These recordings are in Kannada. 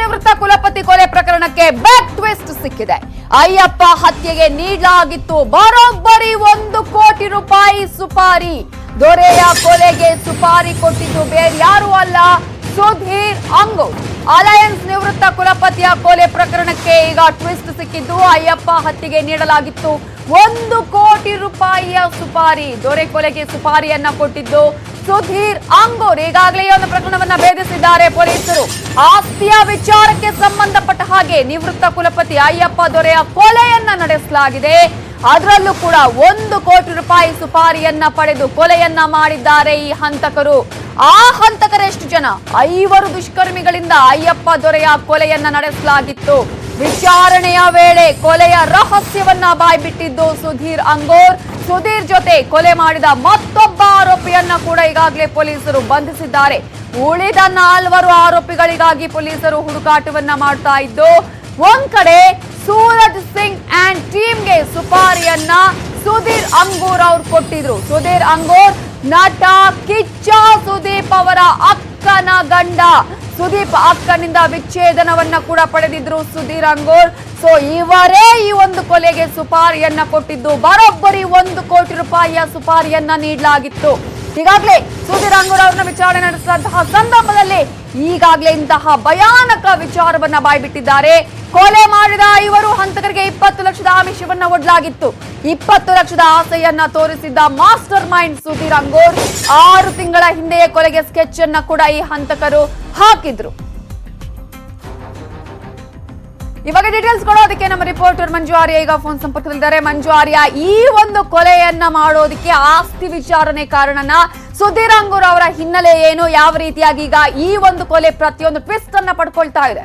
ನಿವೃತ್ತ ಕುಲಪತಿ ಕೊಲೆ ಪ್ರಕರಣಕ್ಕೆ ಬ್ಯಾಕ್ ಟ್ವಿಸ್ಟ್ ಸಿಕ್ಕಿದೆ. ಅಯ್ಯಪ್ಪ ಹತ್ಯೆಗೆ ನೀಡಲಾಗಿತ್ತು. ಬರೋಬ್ಬರಿ ಒಂದು ಕೋಟಿ ರೂಪಾಯಿ ಸುಪಾರಿ. ದೊರೆಯ ಕೊಲೆಗೆ ಸುಪಾರಿ ಕೊಟ್ಟಿದ್ದು ಬೇರೆ ಯಾರು ಅಲ್ಲ, ಸುಧೀರ್ ಅಂಗು. ಅಲಯನ್ಸ್ ನಿವೃತ್ತ ಕುಲಪತಿಯ ಕೊಲೆ ಪ್ರಕರಣಕ್ಕೆ ಈಗ ಟ್ವಿಸ್ಟ್ ಸಿಕ್ಕಿದ್ದು, ಅಯ್ಯಪ್ಪ ಹತ್ಯೆಗೆ ನೀಡಲಾಗಿತ್ತು. ಒಂದು ಕೋಟಿ ರೂಪಾಯಿಯ ಸುಪಾರಿ. ದೊರೆ ಕೊಲೆಗೆ ಸುಪಾರಿಯನ್ನ ಕೊಟ್ಟಿದ್ದು ಸುಧೀರ್ ಅಂಗೂರ್ ಈಗಾಗಲೇ ಒಂದು ಪ್ರಕರಣವನ್ನ ಭೇದಿಸಿದ್ದಾರೆ ಪೊಲೀಸರು. ಆಸ್ತಿಯ ವಿಚಾರಕ್ಕೆ ಸಂಬಂಧಪಟ್ಟ ಹಾಗೆ ನಿವೃತ್ತ ಕುಲಪತಿ ಅಯ್ಯಪ್ಪ ದೊರೆಯ ಕೊಲೆಯನ್ನ ನಡೆಸಲಾಗಿದೆ. ಅದರಲ್ಲೂ ಕೂಡ ಒಂದು ಕೋಟಿ ರೂಪಾಯಿ ಸುಪಾರಿಯನ್ನ ಪಡೆದು ಕೊಲೆಯನ್ನ ಮಾಡಿದ್ದಾರೆ ಈ ಹಂತಕರು. ಆ ಹಂತಕರೆಷ್ಟು ಜನ ಐವರು ದುಷ್ಕರ್ಮಿಗಳಿಂದ ಅಯ್ಯಪ್ಪ ದೊರೆಯ ಕೊಲೆಯನ್ನ ನಡೆಸಲಾಗಿತ್ತು. ವಿಚಾರಣೆಯ ವೇಳೆ ಕೊಲೆಯ ರಹಸ್ಯವನ್ನ ಬಾಯ್ಬಿಟ್ಟಿದ್ದು ಸುಧೀರ್ ಅಂಗೋರ್. ಸುಧೀರ್ ಜೊತೆ ಕೊಲೆ ಮಾಡಿದ ಮತ್ತೊಬ್ಬ ಆರೋಪಿಯನ್ನ ಕೂಡ ಈಗಾಗಲೇ ಪೊಲೀಸರು ಬಂಧಿಸಿದ್ದಾರೆ. ಉಳಿದ ನಾಲ್ವರು ಆರೋಪಿಗಳಿಗಾಗಿ ಪೊಲೀಸರು ಹುಡುಕಾಟವನ್ನ ಮಾಡ್ತಾ ಇದ್ದು, ಒಂದ್ ಕಡೆ ಸೂರಜ್ ಸಿಂಗ್ ಅಂಡ್ ಟೀಮ್ಗೆ ಸುಪಾರಿಯನ್ನ ಸುಧೀರ್ ಅಂಗೂರ್ ಅವ್ರು ಕೊಟ್ಟಿದ್ರು. ಸುಧೀರ್ ಅಂಗೂರ್, ನಟ ಕಿಚ್ಚ ಸುದೀಪ್ ಅವರ ಅಕ್ಕನ ಗಂಡ. ಸುದೀಪ್ ಆಪ್ತನಿಂದ ವಿಚ್ಛೇದನವನ್ನ ಕೂಡ ಪಡೆದಿದ್ರು ಸುಧೀರ್ ಅಂಗೋರ್. ಸೊ ಇವರೇ ಈ ಒಂದು ಕೊಲೆಗೆ ಸುಪಾರಿಯನ್ನ ಕೊಟ್ಟಿದ್ದು. ಬರೋಬ್ಬರಿ ಒಂದು ಕೋಟಿ ರೂಪಾಯಿಯ ಸುಪಾರಿಯನ್ನ ನೀಡಲಾಗಿತ್ತು. ಈಗಾಗಲೇ ಸುಧೀರ್ ಅಂಗೂರ್ ಅವರನ್ನ ವಿಚಾರಣೆ ನಡೆಸಿದಂತಹ ಸಂದರ್ಭದಲ್ಲಿ ಈಗಾಗಲೇ ಇಂತಹ ಭಯಾನಕ ವಿಚಾರವನ್ನ ಬಾಯ್ಬಿಟ್ಟಿದ್ದಾರೆ. ಕೊಲೆ ಮಾಡಿದ ಇವರು ಹಂತಕರಿಗೆ ಇಪ್ಪತ್ತು ಲಕ್ಷದ ಆಮಿಷವನ್ನ ಒಡ್ಲಾಗಿತ್ತು. ಇಪ್ಪತ್ತು ಲಕ್ಷದ ಆಸೆಯನ್ನ ತೋರಿಸಿದ್ದ ಮಾಸ್ಟರ್ ಮೈಂಡ್ ಸುಧೀರ್ ಅಂಗೂರ್ ಆರು ತಿಂಗಳ ಹಿಂದೆಯೇ ಕೊಲೆಗೆ ಸ್ಕೆಚ್ ಅನ್ನ ಕೂಡ ಈ ಹಂತಕರು ಹಾಕಿದ್ರು. ಇವಾಗ ಡೀಟೇಲ್ಸ್ ಕೊಡೋದಕ್ಕೆ ನಮ್ಮ ರಿಪೋರ್ಟರ್ ಮಂಜು ಆರ್ಯ ಈಗ ಫೋನ್ ಸಂಪರ್ಕದಲ್ಲಿದ್ದಾರೆ. ಮಂಜು ಆರ್ಯ, ಈ ಒಂದು ಕೊಲೆಯನ್ನ ಮಾಡೋದಕ್ಕೆ ಆಸ್ತಿ ವಿಚಾರಣೆ ಕಾರಣನ ಸುಧೀರ್ ಅಂಗೂರ್ ಅವರ ಹಿನ್ನೆಲೆ ಏನು? ಯಾವ ರೀತಿಯಾಗಿ ಈಗ ಈ ಒಂದು ಕೊಲೆ ಪ್ರತಿಯೊಂದು ಟ್ವಿಸ್ಟ್ ಅನ್ನ ಪಡ್ಕೊಳ್ತಾ ಇದೆ?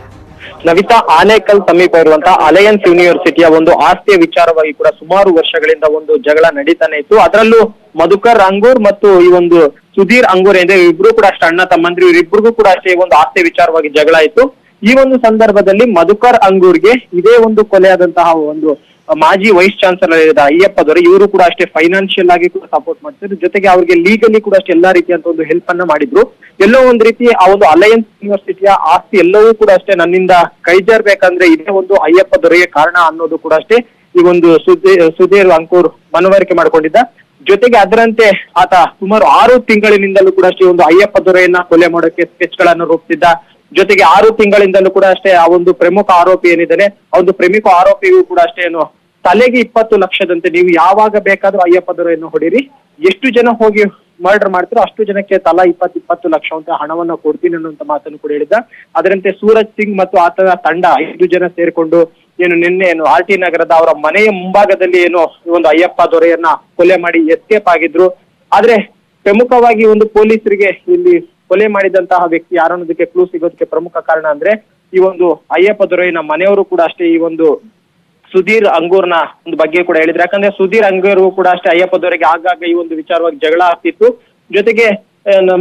ನವಿತಾ ಆನೇಕಲ್ ಸಮೀಪ ಇರುವಂತಹ ಅಲಯನ್ಸ್ ಯೂನಿವರ್ಸಿಟಿಯ ಒಂದು ಆಸ್ತಿಯ ವಿಚಾರವಾಗಿ ಕೂಡ ಸುಮಾರು ವರ್ಷಗಳಿಂದ ಒಂದು ಜಗಳ ನಡೀತಾನೆ ಇತ್ತು. ಅದರಲ್ಲೂ ಮಧುಕರ್ ಅಂಗೂರ್ ಮತ್ತು ಈ ಒಂದು ಸುಧೀರ್ ಅಂಗೂರ್ ಏನಿದೆ ಇಬ್ರು ಕೂಡ ಅಷ್ಟೇ ಅಣ್ಣ ತಮ್ಮಂದ್ರು, ಇವರಿಬ್ರಿಗೂ ಕೂಡ ಅಷ್ಟೇ ಈ ಒಂದು ಆಸ್ತಿ ವಿಚಾರವಾಗಿ ಜಗಳ ಇತ್ತು ಈ ಒಂದು ಸಂದರ್ಭದಲ್ಲಿ ಮಧುಕರ್ ಅಂಗೂರ್ಗೆ ಇದೇ ಒಂದು ಕೊಲೆಯಾದಂತಹ ಒಂದು ಮಾಜಿ ವೈಸ್ ಚಾನ್ಸಲರ್ ಇದ್ದ ಅಯ್ಯಪ್ಪ ದೊರೆ, ಇವರು ಕೂಡ ಅಷ್ಟೇ ಫೈನಾನ್ಷಿಯಲ್ ಆಗಿ ಕೂಡ ಸಪೋರ್ಟ್ ಮಾಡ್ತಿದ್ರು. ಜೊತೆಗೆ ಅವ್ರಿಗೆ ಲೀಗಲಿ ಕೂಡ ಅಷ್ಟೇ ಎಲ್ಲಾ ರೀತಿಯಂತ ಒಂದು ಹೆಲ್ಪ್ ಅನ್ನ ಮಾಡಿದ್ರು. ಎಲ್ಲೋ ಒಂದ್ ರೀತಿ ಆ ಒಂದು ಅಲಯನ್ಸ್ ಯೂನಿವರ್ಸಿಟಿಯ ಆಸ್ತಿ ಎಲ್ಲವೂ ಕೂಡ ಅಷ್ಟೇ ನನ್ನಿಂದ ಕೈಜಾರ್ಬೇಕಂದ್ರೆ ಇದೇ ಒಂದು ಅಯ್ಯಪ್ಪ ದೊರೆಗೆ ಕಾರಣ ಅನ್ನೋದು ಕೂಡ ಅಷ್ಟೇ ಈ ಒಂದು ಸುಧೀರ್ ಅಂಕೂರ್ ಮನವರಿಕೆ ಮಾಡ್ಕೊಂಡಿದ್ದ. ಜೊತೆಗೆ ಅದರಂತೆ ಆತ ಸುಮಾರು ಆರು ತಿಂಗಳಿನಿಂದಲೂ ಕೂಡ ಅಷ್ಟೇ ಒಂದು ಅಯ್ಯಪ್ಪ ದೊರೆಯನ್ನ ಕೊಲೆ ಮಾಡೋಕೆ ಸ್ಕೆಚ್ಗಳನ್ನು ರೂಪಿಸಿದ್ದ. ಜೊತೆಗೆ ಆರು ತಿಂಗಳಿಂದಲೂ ಕೂಡ ಅಷ್ಟೇ ಆ ಒಂದು ಪ್ರಮುಖ ಆರೋಪಿ ಏನಿದ್ದಾನೆ, ಆ ಒಂದು ಪ್ರಮುಖ ಆರೋಪಿಗೂ ಕೂಡ ಅಷ್ಟೇ ಏನು, ತಲೆಗೆ ಇಪ್ಪತ್ತು ಲಕ್ಷದಂತೆ ನೀವು ಯಾವಾಗ ಬೇಕಾದ್ರೂ ಅಯ್ಯಪ್ಪ ದೊರೆಯನ್ನು ಹೊಡೀರಿ ಎಷ್ಟು ಜನ ಹೋಗಿ ಮರ್ಡರ್ ಮಾಡ್ತಾರೋ ಅಷ್ಟು ಜನಕ್ಕೆ ತಲಾ ಇಪ್ಪತ್ತು ಇಪ್ಪತ್ತು ಲಕ್ಷ ಅಂತ ಹಣವನ್ನ ಕೊಡ್ತೀನಿ ಅನ್ನುವಂತ ಮಾತನ್ನು ಕೂಡ ಹೇಳಿದ್ದ. ಅದರಂತೆ ಸೂರಜ್ ಸಿಂಗ್ ಮತ್ತು ಆತನ ತಂಡ ಐದು ಜನ ಸೇರಿಕೊಂಡು ಏನು ನಿನ್ನೆ ಏನು ಆರ್ ಟಿ ನಗರದ ಅವರ ಮನೆಯ ಮುಂಭಾಗದಲ್ಲಿ ಏನು ಒಂದು ಅಯ್ಯಪ್ಪ ದೊರೆಯನ್ನ ಕೊಲೆ ಮಾಡಿ ಎಸ್ಕೇಪ್ ಆಗಿದ್ರು. ಆದ್ರೆ ಪ್ರಮುಖವಾಗಿ ಒಂದು ಪೊಲೀಸರಿಗೆ ಇಲ್ಲಿ ಕೊಲೆ ಮಾಡಿದಂತಹ ವ್ಯಕ್ತಿ ಯಾರು ಅನ್ನೋದಕ್ಕೆ ಕ್ಲೂ ಸಿಗೋದಕ್ಕೆ ಪ್ರಮುಖ ಕಾರಣ ಅಂದ್ರೆ ಈ ಒಂದು ಅಯ್ಯಪ್ಪ ದೊರೆಯನ ಮನೆಯವರು ಕೂಡ ಅಷ್ಟೇ ಈ ಒಂದು ಸುಧೀರ್ ಅಂಗೂರ್ನ ಒಂದು ಬಗ್ಗೆ ಕೂಡ ಹೇಳಿದ್ರು. ಯಾಕಂದ್ರೆ ಸುಧೀರ್ ಅಂಗೂರ್ ಕೂಡ ಅಷ್ಟೇ ಅಯ್ಯಪ್ಪ ದೊರೆಗೆ ಆಗಾಗ ಈ ಒಂದು ವಿಚಾರವಾಗಿ ಜಗಳ ಆಗ್ತಿತ್ತು. ಜೊತೆಗೆ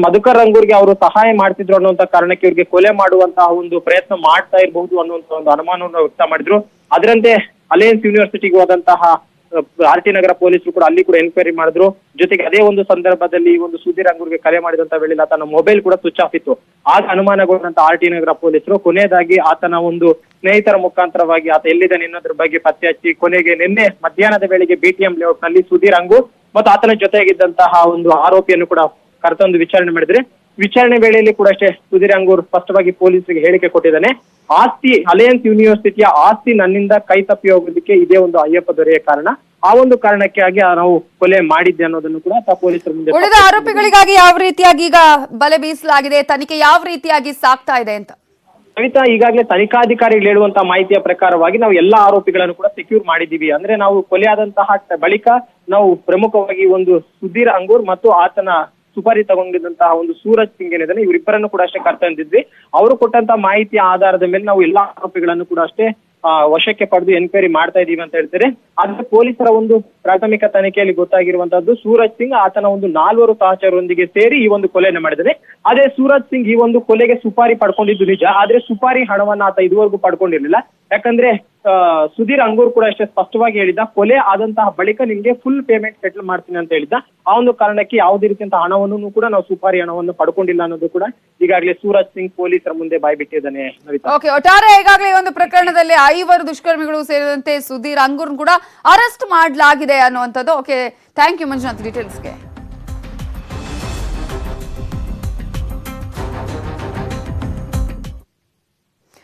ಮಧುಕರ್ ಅಂಗೂರ್ಗೆ ಅವರು ಸಹಾಯ ಮಾಡ್ತಿದ್ರು ಅನ್ನುವಂತ ಕಾರಣಕ್ಕೆ ಇವ್ರಿಗೆ ಕೊಲೆ ಮಾಡುವಂತಹ ಒಂದು ಪ್ರಯತ್ನ ಮಾಡ್ತಾ ಇರಬಹುದು ಅನ್ನುವಂತ ಒಂದು ಅನುಮಾನವನ್ನು ವ್ಯಕ್ತ ಮಾಡಿದ್ರು. ಅದರಂತೆ ಅಲಯನ್ಸ್ ಯೂನಿವರ್ಸಿಟಿಗೆ ಹೋದಂತಹ ಆರ್ ಟಿ ನಗರ ಪೊಲೀಸರು ಕೂಡ ಅಲ್ಲಿ ಕೂಡ ಎನ್ಕ್ವೈರಿ ಮಾಡಿದ್ರು. ಜೊತೆಗೆ ಅದೇ ಒಂದು ಸಂದರ್ಭದಲ್ಲಿ ಈ ಒಂದು ಸುಧೀರ್ ಅಂಗೂರ್ಗೆ ಕರೆ ಮಾಡಿದಂತ ವೇಳೆ ಆತನ ಮೊಬೈಲ್ ಕೂಡ ಸ್ವಿಚ್ ಆಫ್ ಇತ್ತು. ಆಗ ಅನುಮಾನಗೊಂಡಂತ ಆರ್ ಟಿ ನಗರ ಪೊಲೀಸರು ಕೊನೆಯದಾಗಿ ಆತನ ಒಂದು ಸ್ನೇಹಿತರ ಮುಖಾಂತರವಾಗಿ ಆತ ಎಲ್ಲಿದ್ದಾನೆ ಅನ್ನೋದ್ರ ಬಗ್ಗೆ ಪತ್ತೆ ಹಚ್ಚಿ ಕೊನೆಗೆ ನಿನ್ನೆ ಮಧ್ಯಾಹ್ನದ ವೇಳೆಗೆ ಬಿಟಿಎಂ ಲೇಔಟ್ನಲ್ಲಿ ಸುಧೀರ್ ಅಂಗೂರ್ ಮತ್ತು ಆತನ ಜೊತೆಗಿದ್ದಂತಹ ಒಂದು ಆರೋಪಿಯನ್ನು ಕೂಡ ಕರೆತಂದು ವಿಚಾರಣೆ ಮಾಡಿದ್ರೆ ವಿಚಾರಣೆ ವೇಳೆಯಲ್ಲಿ ಕೂಡ ಅಷ್ಟೇ ಸುಧೀರ್ ಅಂಗೂರ್ ಸ್ಪಷ್ಟವಾಗಿ ಪೊಲೀಸರಿಗೆ ಹೇಳಿಕೆ ಕೊಟ್ಟಿದ್ದಾನೆ. ಆಸ್ತಿ ಅಲಯನ್ಸ್ ಯೂನಿವರ್ಸಿಟಿಯ ಆಸ್ತಿ ನನ್ನಿಂದ ಕೈ ತಪ್ಪಿ ಹೋಗೋದಕ್ಕೆ ಇದೇ ಒಂದು ಅಯ್ಯಪ್ಪ ದೊರೆಯ ಕಾರಣ. ಆ ಒಂದು ಕಾರಣಕ್ಕಾಗಿ ನಾವು ಕೊಲೆ ಮಾಡಿದ್ದೆ ಅನ್ನೋದನ್ನು ಕೂಡ ಪೊಲೀಸರು ಮುಂದೆ ಉಳಿದ ಆರೋಪಿಗಳಿಗಾಗಿ ಯಾವ ರೀತಿಯಾಗಿ ಈಗ ಬಲೆ ಬೀಸಲಾಗಿದೆ ತನಿಖೆ ಯಾವ ರೀತಿಯಾಗಿ ಸಾಕ್ತಾ ಇದೆ ಅಂತ? ಕವಿತಾ ಈಗಾಗಲೇ ತನಿಖಾಧಿಕಾರಿಗಳು ಹೇಳುವಂತಹ ಮಾಹಿತಿಯ ಪ್ರಕಾರವಾಗಿ ನಾವು ಎಲ್ಲಾ ಆರೋಪಿಗಳನ್ನು ಕೂಡ ಸೆಕ್ಯೂರ್ ಮಾಡಿದ್ದೀವಿ. ಅಂದ್ರೆ ನಾವು ಕೊಲೆ ಆದಂತಹ ಬಳಿಕ ನಾವು ಪ್ರಮುಖವಾಗಿ ಒಂದು ಸುಧೀರ್ ಅಂಗೂರ್ ಮತ್ತು ಆತನ ಸುಪಾರಿ ತಗೊಂಡಿದ್ದಂತಹ ಒಂದು ಸೂರಜ್ ಸಿಂಗ್ ಏನಿದ್ದಾನೆ ಇವರಿಬ್ಬರನ್ನು ಕೂಡ ಅಷ್ಟೇ ಕರ್ತಂದಿದ್ವಿ ಅವರು ಕೊಟ್ಟಂತ ಮಾಹಿತಿಯ ಆಧಾರದ ಮೇಲೆ ನಾವು ಎಲ್ಲಾ ಆರೋಪಿಗಳನ್ನು ಕೂಡ ಅಷ್ಟೇ ವಶಕ್ಕೆ ಪಡೆದು ಎನ್ಕ್ವೈರಿ ಮಾಡ್ತಾ ಇದೀವಿ ಅಂತ ಹೇಳ್ತಾರೆ. ಆದ್ರೆ ಪೊಲೀಸರ ಒಂದು ಪ್ರಾಥಮಿಕ ತನಿಖೆಯಲ್ಲಿ ಗೊತ್ತಾಗಿರುವಂತದ್ದು ಸೂರಜ್ ಸಿಂಗ್ ಆತನ ಒಂದು ನಾಲ್ವರು ಸಹಚರರೊಂದಿಗೆ ಸೇರಿ ಈ ಒಂದು ಕೊಲೆಯನ್ನು ಮಾಡಿದರೆ ಅದೇ ಸೂರಜ್ ಸಿಂಗ್ ಈ ಒಂದು ಕೊಲೆಗೆ ಸುಪಾರಿ ಪಡ್ಕೊಂಡಿದ್ದು ನಿಜ, ಆದ್ರೆ ಸುಪಾರಿ ಹಣವನ್ನ ಆತ ಇದುವರೆಗೂ ಪಡ್ಕೊಂಡಿರ್ಲಿಲ್ಲ. ಯಾಕಂದ್ರೆ ಸುಧೀರ್ ಅಂಗೂರ್ ಕೂಡ ಅಷ್ಟೇ ಸ್ಪಷ್ಟವಾಗಿ ಹೇಳಿದ್ದ, ಕೊಲೆ ಆದಂತಹ ಬಳಿಕ ನಿಮ್ಗೆ ಫುಲ್ ಪೇಮೆಂಟ್ ಸೆಟ್ಲ್ ಮಾಡ್ತೀನಿ ಅಂತ ಹೇಳಿದ್ದ. ಆ ಒಂದು ಕಾರಣಕ್ಕೆ ಯಾವುದೇ ರೀತಿಯಂತಹ ಹಣವನ್ನು ಕೂಡ ನಾವು ಸುಪಾರಿ ಹಣವನ್ನು ಪಡ್ಕೊಂಡಿಲ್ಲ ಅನ್ನೋದು ಕೂಡ ಈಗಾಗಲೇ ಸೂರಜ್ ಸಿಂಗ್ ಪೊಲೀಸರ ಮುಂದೆ ಬಾಯ್ಬಿಟ್ಟಿದ್ದಾನೆ ಬಿಟ್ಟಿದ್ದಾನೆ ಓಕೆ ಒಟ್ಟಾರೆ ಈಗಾಗಲೇ ಒಂದು ಪ್ರಕರಣದಲ್ಲಿ ಐವರು ದುಷ್ಕರ್ಮಿಗಳು ಸೇರಿದಂತೆ ಸುಧೀರ್ ಅಂಗೂರ್ ಕೂಡ ಅರೆಸ್ಟ್ ಮಾಡಲಾಗಿದೆ ಅನ್ನುವಂಥದ್ದು. Okay thank you Manjunath ಡೀಟೇಲ್ಸ್ಗೆ